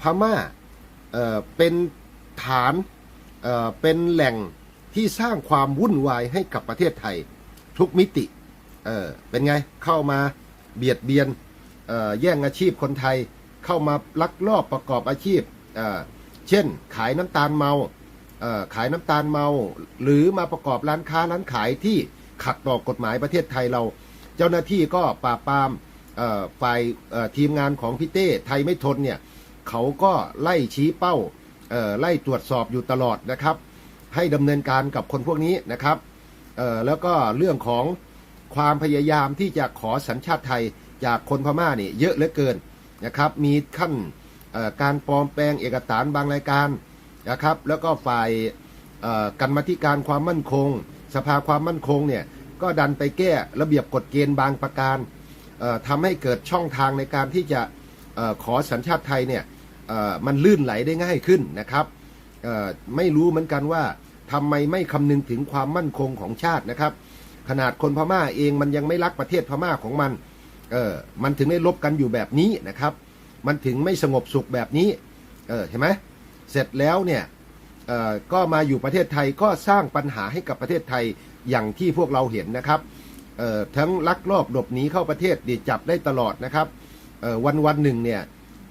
พม่าเป็นฐานเป็นแหล่งที่สร้างความวุ่นวายให้กับประเทศไทย ทุกมิติเเป็นไงเข้ามาเบียดเบียนแย่งอาชีพคนไทยเข้ามาลักลอบประกอบอาชีพเเช่น ขายน้ำตาลเมาขายน้ำตาลเมา หรือมาประกอบร้านค้าร้านขายที่ขัดต่อกฎหมายประเทศไทยเรา เจ้าหน้าที่ก็ปราบปรามฝ่ายทีมงานของพี่เต้ไทยไม่ทนเนี่ย เขาก็ไล่ชี้เป้าเอ่อไล่ตรวจสอบอยู่ตลอดนะครับ ให้ดำเนินการกับคนพวกนี้นะครับเอ่อแล้วก็เรื่องของความพยายามที่จะขอสัญชาติไทยจากคนพม่านี่เยอะเหลือเกินนะครับ มีขั้นเอ่อการปลอมแปลงเอกสารบางรายการนะครับ แล้วก็ฝ่ายเอ่อกันมาธิการความมั่นคง สภาความมั่นคงเนี่ยก็ดันไปแก้ระเบียบกฎเกณฑ์บางประการเอ่อทำให้เกิดช่องทางในการที่จะเอ่อขอสัญชาติไทยเนี่ย มันลื่นไหลได้ง่ายขึ้นนะครับไม่รู้เหมือนกันว่าทำไมไม่คำนึงถึงความมั่นคงของชาตินะครับ ขนาดคนพม่าเองมันยังไม่รักประเทศพม่าของมันเออมันถึงได้ลบกันอยู่แบบนี้นะครับ มันถึงไม่สงบสุขแบบนี้เออเห็นไหมเสร็จแล้วเนี่ยเออก็มาอยู่ประเทศไทยก็สร้างปัญหาให้กับประเทศไทยอย่างที่พวกเราเห็นนะครับเออทั้งลักลอบหลบหนีเข้าประเทศดิจับได้ตลอดนะครับเออวันวันหนึ่งเนี่ย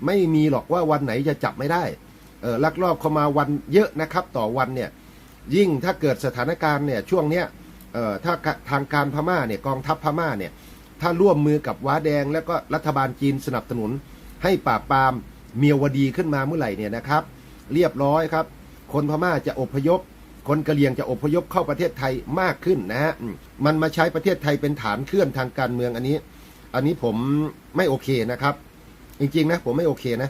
ไม่มีหรอกว่าวันไหนจะจับไม่ได้เออลักลอบเข้ามาวันเยอะนะครับ ต่อวันเนี่ยยิ่งถ้าเกิดสถานการณ์เนี่ยช่วงเนี้ยเออถ้าทางการพม่าเนี่ยกองทัพพม่าเนี่ยถ้าร่วมมือกับว้าแดง แล้วก็รัฐบาลจีนสนับสนุน ให้ปราบปรามเมียวดีขึ้นมาเมื่อไหร่เนี่ยนะครับ เรียบร้อยครับ คนพม่าจะอพยพ คนกะเหรี่ยงจะอพยพเข้าประเทศไทยมากขึ้นนะฮะมันมาใช้ประเทศไทยเป็นฐานเคลื่อนทางการเมืองอันนี้ อันนี้ผมไม่โอเคนะครับ จริงๆนะผมไม่โอเคนะ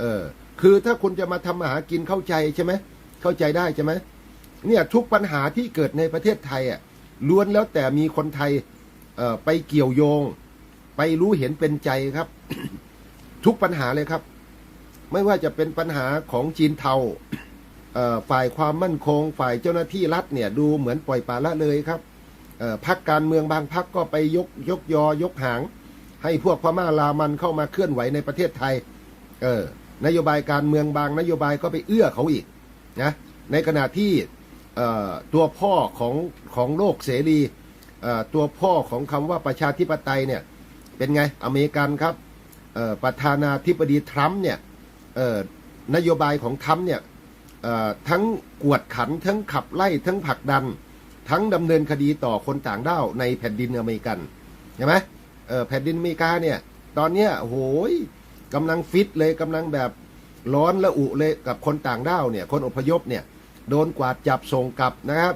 เออ คือถ้าคุณจะมาทำมาหากินเข้าใจใช่ไหมเข้าใจได้ใช่ไหมเนี่ยทุกปัญหาที่เกิดในประเทศไทยอะล้วนแล้วแต่มีคนไทยเอ่อไปเกี่ยวโยง ไปรู้เห็นเป็นใจครับ ทุกปัญหาเลยครับ ไม่ว่าจะเป็นปัญหาของจีนเทาเอ่อฝ่ายความมั่นคง ฝ่ายเจ้าหน้าที่รัฐเนี่ย ดูเหมือนปล่อยปละละเลยครับเอ่อพักการเมืองบางพักก็ไปยกยกยอยกหาง ให้พวกพม่าลามันเข้ามาเคลื่อนไหวในประเทศไทย เออนโยบายการเมืองบางนโยบายก็ไปเอื้อเขาอีกนะในขณะที่เอ่อตัวพ่อของของโลกเสรีเอ่อตัวพ่อของคำว่าประชาธิปไตยเนี่ยเป็นไงอเมริกันครับเอ่อประธานาธิบดีทรัมป์เนี่ยเอ่อนโยบายของทรัมป์เนี่ยเอ่อทั้งกวดขันทั้งขับไล่ทั้งผลักดัน ทั้งดำเนินคดีต่อคนต่างด้าวในแผ่นดินอเมริกันใช่ไหม แผ่นดินอเมริกาเนี่ย ตอนเนี้ยโหยกำลังฟิตเลยกำลังแบบร้อนและอุเลยกับคนต่างด้าวเนี่ย คนอพยพเนี่ย โดนกวาดจับส่งกลับนะครับ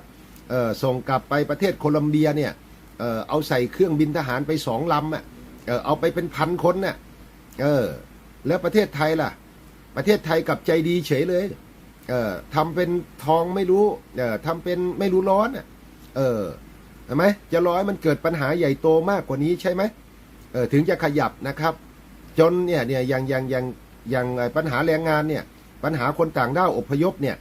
เออส่งกลับไปประเทศโคลัมเบียเนี่ยเออเอาใส่เครื่องบินทหารไปสองลำอะเออเอาไปเป็นพันคนน่ะเออแล้วประเทศไทยล่ะ ประเทศไทยกับใจดีเฉยเลยเออทำเป็นทองไม่รู้เออทำเป็นไม่รู้ร้อนอะเออเห็นไหมจะร้อยมันเกิดปัญหาใหญ่โตมากกว่านี้ใช่ไหม เออถึงจะขยับนะครับ จนเนี่ยเนี่ยอย่างอย่างอย่างอย่างปัญหาแรงงานเนี่ยปัญหาคนต่างด้าวอพยพเนี่ย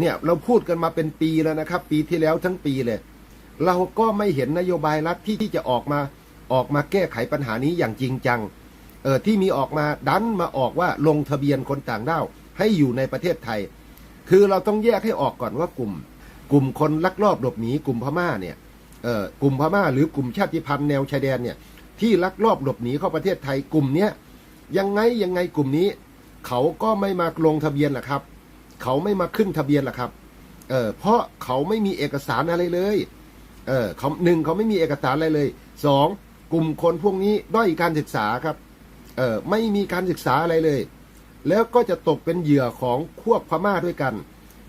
เนี่ยเราพูดกันมาเป็นปีแล้วนะครับ ปีที่แล้วทั้งปีเลย เราก็ไม่เห็นนโยบายรัฐที่ที่จะออกมาออกมาแก้ไขปัญหานี้อย่างจริงจังเออที่มีออกมาดันมาออกว่าลงทะเบียนคนต่างด้าวให้อยู่ในประเทศไทย คือเราต้องแยกให้ออกก่อนว่ากลุ่ม กลุ่มคนลักลอบหลบหนีกลุ่มพม่าเนี่ยเออกลุ่มพม่าหรือกลุ่มชาติพันธุ์แนวชายแดนเนี่ย ที่ลักลอบหลบหนีเข้าประเทศไทยกลุ่มเนี้ยยังไงยังไงกลุ่มนี้ เขาก็ไม่มาลงทะเบียนหรอกครับ เขาไม่มาขึ้นทะเบียนหรอกครับเออเพราะเขาไม่มีเอกสารอะไรเลยเออเขาหนึ่งเขาไม่มีเอกสารอะไรเลยสองกลุ่มคนพวกนี้ด้อยการศึกษาครับเออไม่มีการศึกษาอะไรเลย แล้วก็จะตกเป็นเหยื่อของพวกพม่าด้วยกัน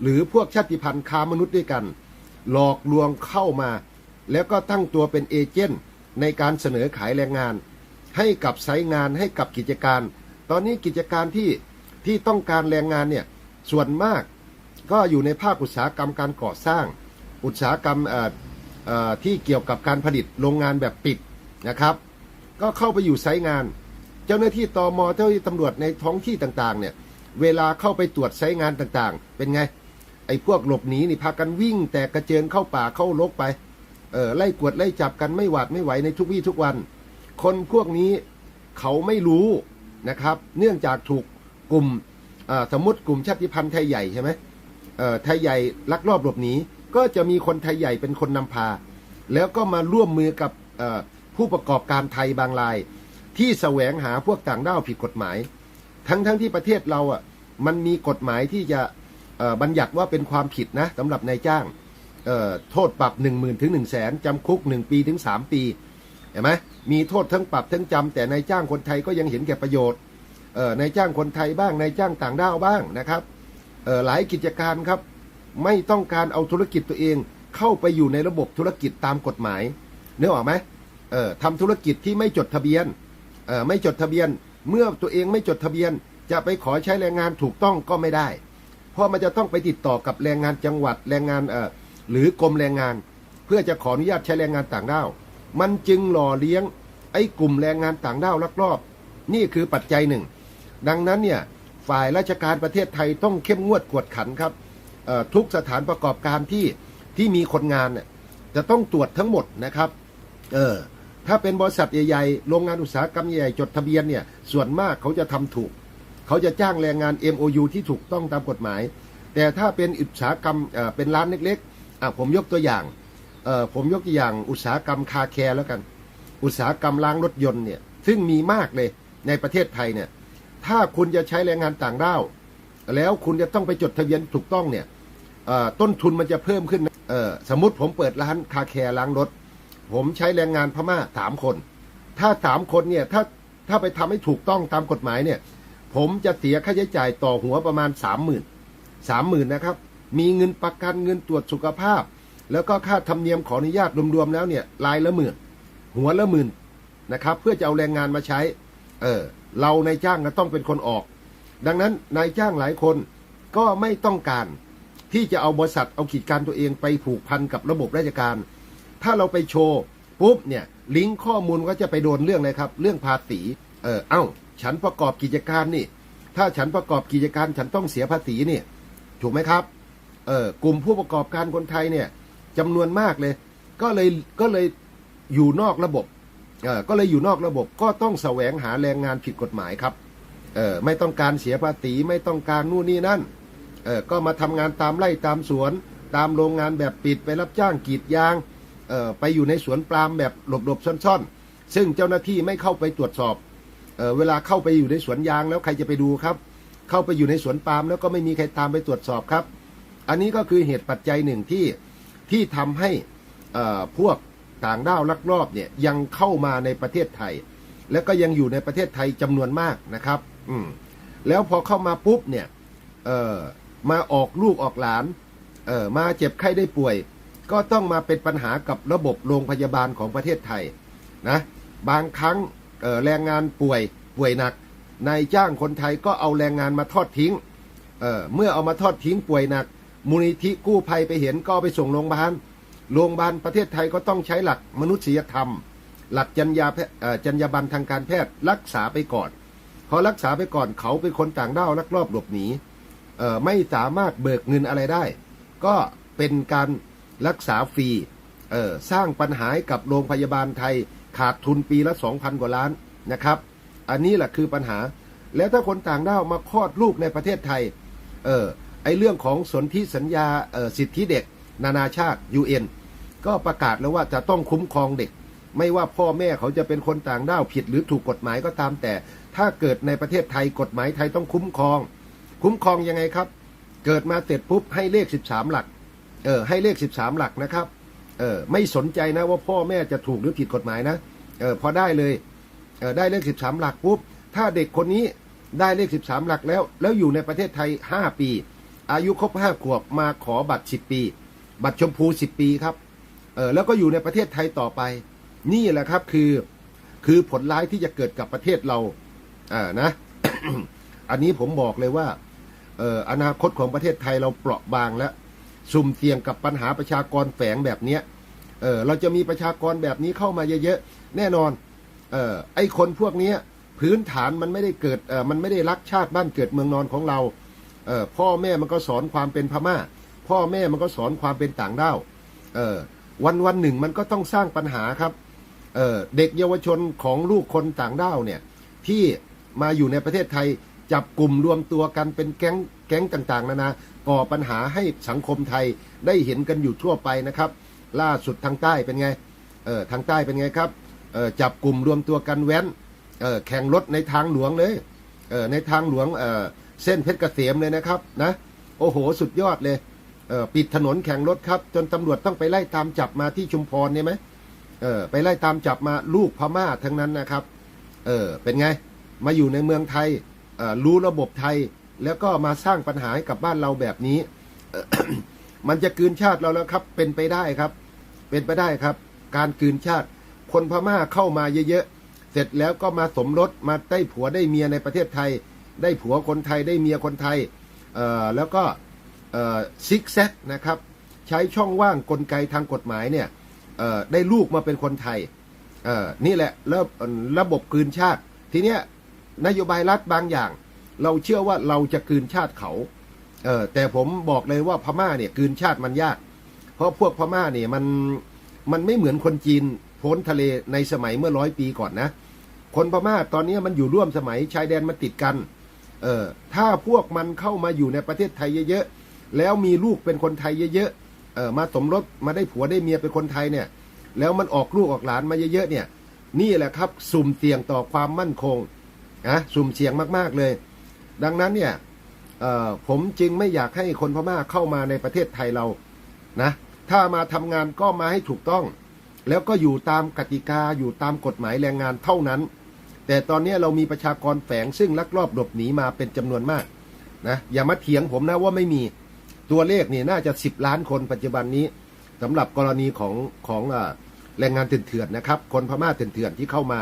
หรือพวกชาติพันธุ์ค้ามนุษย์ด้วยกัน หลอกลวงเข้ามา แล้วก็ตั้งตัวเป็นเอเจนต์ ในการเสนอขายแรงงาน ให้กับไซงานให้กับกิจการ ตอนนี้กิจการที่ที่ต้องการแรงงานเนี่ยส่วนมากก็อยู่ในภาคอุตสาหกรรมการก่อสร้าง อุตสาหกรรมเอ่อที่เกี่ยวกับการผลิตโรงงานแบบปิดนะครับ ก็เข้าไปอยู่ไซงาน เจ้าหน้าที่ตอมเจ้าหน้าที่ตำรวจในท้องที่ต่างๆเนี่ยเวลาเข้าไปตรวจไซงานต่างๆ เป็นไง ไอ้พวกหลบหนีนี่พากันวิ่งแต่กระเจิงเข้าป่าเข้าลกไป เออไล่กวดไล่จับกันไม่หวาดไม่ไหวในทุกวี่ทุกวัน คนพวกนี้เขาไม่รู้นะครับ เนื่องจากถูกกลุ่มสมมติกลุ่มชาติพันธุ์ไทยใหญ่ใช่ไหมไทยใหญ่ลักลอบหลบหนีก็จะมีคนไทยใหญ่เป็นคนนำพา แล้วก็มาร่วมมือกับผู้ประกอบการไทยบางราย ที่แสวงหาพวกต่างด้าวผิดกฎหมาย ทั้งทั้งที่ประเทศเราอะมันมีกฎหมายที่จะบัญญัติว่าเป็นความผิดนะสำหรับนายจ้าง โทษปรับ 1 0,000ถึง1 0 0 0 0แสนจำคุก 1 ปีถึง 3 ปีเห็นไหมมีโทษทั้งปรับทั้งจำแต่นายจ้างคนไทยก็ยังเห็นแก่ประโยชน์นายจ้างคนไทยบ้างนายจ้างต่างด้าวบ้างนะครับหลายกิจการครับ ไม่ต้องการเอาธุรกิจตัวเอง เข้าไปอยู่ในระบบธุรกิจตามกฎหมายเนื้อออกไหมทำธุรกิจที่ไม่จดทะเบียนไม่จดทะเบียนเมื่อตัวเองไม่จดทะเบียน จะไปขอใช้แรงงานถูกต้องก็ไม่ได้ เพราะมันจะต้องไปติดต่อกับแรงงานจังหวัดแรงงานเอ่อ หรือกรมแรงงาน เพื่อจะขออนุญาตใช้แรงงานต่างด้าว มันจึงหล่อเลี้ยงไอ้กลุ่มแรงงานต่างด้าวลักลอบ นี่คือปัจจัยหนึ่ง ดังนั้นเนี่ยฝ่ายราชการประเทศไทยต้องเข้มงวดกวดขันครับทุกสถานประกอบการที่ที่มีคนงานเนี่ยจะต้องตรวจทั้งหมดนะครับเออถ้าเป็นบริษัทใหญ่ๆ โรงงานอุตสาหกรรมใหญ่จดทะเบียนเนี่ย ส่วนมากเขาจะทำถูก เขาจะจ้างแรงงาน MOU ที่ถูกต้องตามกฎหมาย แต่ถ้าเป็นอุตสาหกรรมเเป็นร้านเล็กๆ อะผมยกตัวอย่างเอ่อผมยกตัวอย่างอุตสาหกรรมคาแคร์แล้วกัน อุตสาหกรรมล้างรถยนต์เนี่ยซึ่งมีมากเลยในประเทศไทยเนี่ยถ้าคุณจะใช้แรงงานต่างด้าวแล้วคุณจะต้องไปจดทะเบียนถูกต้องเนี่ยอ่อต้นทุนมันจะเพิ่มขึ้นเอ่อสมมติผมเปิดร้านคาแคร์ล้างรถ ผมใช้แรงงานพม่าสามคน ถ้าสามคนเนี่ยถ้าถ้าไปทำให้ถูกต้องตามกฎหมายเนี่ย ผมจะเสียค่าใช้จ่ายต่อหัวประมาณสามหมื่นสามหมื่นนะครับ มีเงินประกันเงินตรวจสุขภาพ แล้วก็ค่าธรรมเนียมขออนุญาตรวมๆแล้วเนี่ยรายละหมื่น หัวละหมื่นนะครับ เพื่อจะเอาแรงงานมาใช้ เออเรานายจ้างก็ต้องเป็นคนออก ดังนั้นนายจ้างหลายคนก็ไม่ต้องการที่จะเอาบริษัทเอากิจการตัวเองไปผูกพันกับระบบราชการ ถ้าเราไปโชว์ปุ๊บเนี่ยลิงก์ข้อมูลก็จะไปโดนเรื่องเลยครับ เรื่องภาษีเออเอ้า ฉันประกอบกิจการนี่ ถ้าฉันประกอบกิจการฉันต้องเสียภาษีนี่ถูกไหมครับ เออกลุ่มผู้ประกอบการคนไทยเนี่ยจำนวนมากเลย ก็เลยก็เลยอยู่นอกระบบเออก็เลยอยู่นอกระบบก็ต้องแสวงหาแรงงานผิดกฎหมายครับเออไม่ต้องการเสียภาษีไม่ต้องการนู่นนี่นั่นเออก็มาทำงานตามไร่ตามสวน ตามโรงงานแบบปิดไปรับจ้างกรีดยางเออไปอยู่ในสวนปาล์มแบบหลบๆซ่อนๆ ซึ่งเจ้าหน้าที่ไม่เข้าไปตรวจสอบเออเวลาเข้าไปอยู่ในสวนยางแล้วใครจะไปดูครับ เข้าไปอยู่ในสวนปาล์มแล้วก็ไม่มีใครตามไปตรวจสอบครับ อันนี้ก็คือเหตุปัจจัยหนึ่งที่ที่ทำให้พวกต่างด้าวลักลอบเนี่ยยังเข้ามาในประเทศไทย แล้วก็ยังอยู่ในประเทศไทยจำนวนมากนะครับ อืมแล้วพอเข้ามาปุ๊บเนี่ยเอ่อมาออกลูกออกหลานเอ่อมาเจ็บไข้ได้ป่วย ก็ต้องมาเป็นปัญหากับระบบโรงพยาบาลของประเทศไทยนะบางครั้งแรงงานป่วยป่วยหนักนายจ้างคนไทยก็เอาแรงงานมาทอดทิ้งเอ่อเมื่อเอามาทอดทิ้งป่วยหนัก มูลนิธิกู้ภัยไปเห็นก็ไปส่งโรงพยาบาลโรงพยาบาลประเทศไทยก็ต้องใช้หลักมนุษยธรรม หลักจรรยาจรรยาบรรณทางการแพทย์รักษาไปก่อนพอรักษาไปก่อนเขาเป็นคนต่างด้าวลักลอบหลบหนีไม่สามารถเบิกเงินอะไรได้ ก็เป็นการรักษาฟรีสร้างปัญหาให้กับโรงพยาบาลไทยขาดทุนปีละ 2,000 กว่าล้านนะครับ อันนี้แหละคือปัญหา แล้วถ้าคนต่างด้าวมาคลอดลูกในประเทศไทย เออ ไอเรื่องของสนธิสัญญาสิทธิเด็ก นานาชาติ UN ก็ประกาศแล้วว่าจะต้องคุ้มครองเด็ก ไม่ว่าพ่อแม่เขาจะเป็นคนต่างด้าวผิดหรือถูกกฎหมายก็ตามแต่ ถ้าเกิดในประเทศไทยกฎหมายไทยต้องคุ้มครอง คุ้มครองยังไงครับ เกิดมาเสร็จปุ๊บให้เลข 13 หลักเออให้เลข 13 หลักนะครับเออไม่สนใจนะว่าพ่อแม่จะถูกหรือผิดกฎหมายนะเออพอได้เลยเออได้เลข 13 หลักปุ๊บถ้าเด็กคนนี้ได้เลข 13 หลักแล้ว แล้วอยู่ในประเทศไทย 5 ปี อายุครบ5ขวบมาขอบัตร10ปี บัตรชมพู10ปีครับเออแล้วก็อยู่ในประเทศไทยต่อไป นี่แหละครับคือคือผลร้ายที่จะเกิดกับประเทศเราอ่านะ อันนี้ผมบอกเลยว่าเอออนาคตของประเทศไทยเราเปราะบางแล้วสุ่มเสี่ยงกับปัญหาประชากรแฝงแบบเนี้ยเออเราจะมีประชากรแบบนี้เข้ามาเยอะๆแน่นอนเออไอคนพวกเนี้ยพื้นฐานมันไม่ได้เกิดเออมันไม่ได้รักชาติบ้านเกิดเมืองนอนของเรา เออพ่อแม่มันก็สอนความเป็นพม่า พ่อแม่มันก็สอนความเป็นต่างด้าวเออวันวันหนึ่งมันก็ต้องสร้างปัญหาครับเออเด็กเยาวชนของลูกคนต่างด้าวเนี่ยที่มาอยู่ในประเทศไทยจับกลุ่มรวมตัวกันเป็นแก๊งแก๊งต่างๆนานาก่อปัญหาให้สังคมไทยได้เห็นกันอยู่ทั่วไปนะครับ ล่าสุดทางใต้เป็นไงเออทางใต้เป็นไงครับเออจับกลุ่มรวมตัวกันแว้นเออแข่งรถในทางหลวงเลยเออในทางหลวงเออ เส้นเพชรเกษมเลยนะครับนะ โอ้โห สุดยอดเลยเออปิดถนนแข่งรถครับ จนตำรวจต้องไปไล่ตามจับมาที่ชุมพรเนี่ยไหมเออไปไล่ตามจับมาลูกพม่าทั้งนั้นนะครับ เออเป็นไง มาอยู่ในเมืองไทยเออรู้ระบบไทย แล้วก็มาสร้างปัญหาให้กับบ้านเราแบบนี้ มันจะกืนชาติเราแล้วครับ เป็นไปได้ครับ เป็นไปได้ครับ การกืนชาติ คนพม่าเข้ามาเยอะๆเสร็จแล้วก็มาสมรสมาได้ผัวได้เมียในประเทศไทย ได้ผัวคนไทยได้เมียคนไทยแล้วก็ซิกแซกนะครับใช้ช่องว่างกลไกทางกฎหมายเนี่ยได้ลูกมาเป็นคนไทยนี่แหละระระบบกลืนชาติ ทีเนี้ยนโยบายรัฐบางอย่าง เราเชื่อว่าเราจะกลืนชาติเขาเออแต่ผมบอกเลยว่าพม่าเนี่ยกลืนชาติมันยาก เพราะพวกพม่าเนี่ยมันมันไม่เหมือนคนจีนพ้นทะเลในสมัยเมื่อร้อยปีก่อนนะ คนพม่าตอนนี้มันอยู่ร่วมสมัยชายแดนมันติดกัน เออถ้าพวกมันเข้ามาอยู่ในประเทศไทยเยอะๆแล้วมีลูกเป็นคนไทยเยอะๆเออมาสมรสมาได้ผัวได้เมียเป็นคนไทยเนี่ย แล้วมันออกลูกออกหลานมาเยอะๆเนี่ย นี่แหละครับ สุ่มเสี่ยงต่อความมั่นคงนะสุ่มเสี่ยงมากๆเลย ดังนั้นเนี่ยผมจึงไม่อยากให้คนพม่าเข้ามาในประเทศไทยเรานะถ้ามาทำงานก็มาให้ถูกต้อง แล้วก็อยู่ตามกติกาอยู่ตามกฎหมายแรงงานเท่านั้น แต่ตอนนี้เรามีประชากรแฝงซึ่งลักลอบหลบหนีมาเป็นจำนวนมากนะอย่ามาเถียงผมนะว่าไม่มีตัวเลขนี่น่าจะสิบล้านคนปัจจุบันนี้สำหรับกรณีของของแรงงานเถื่อนนะครับ คนพม่าเถื่อนที่เข้ามา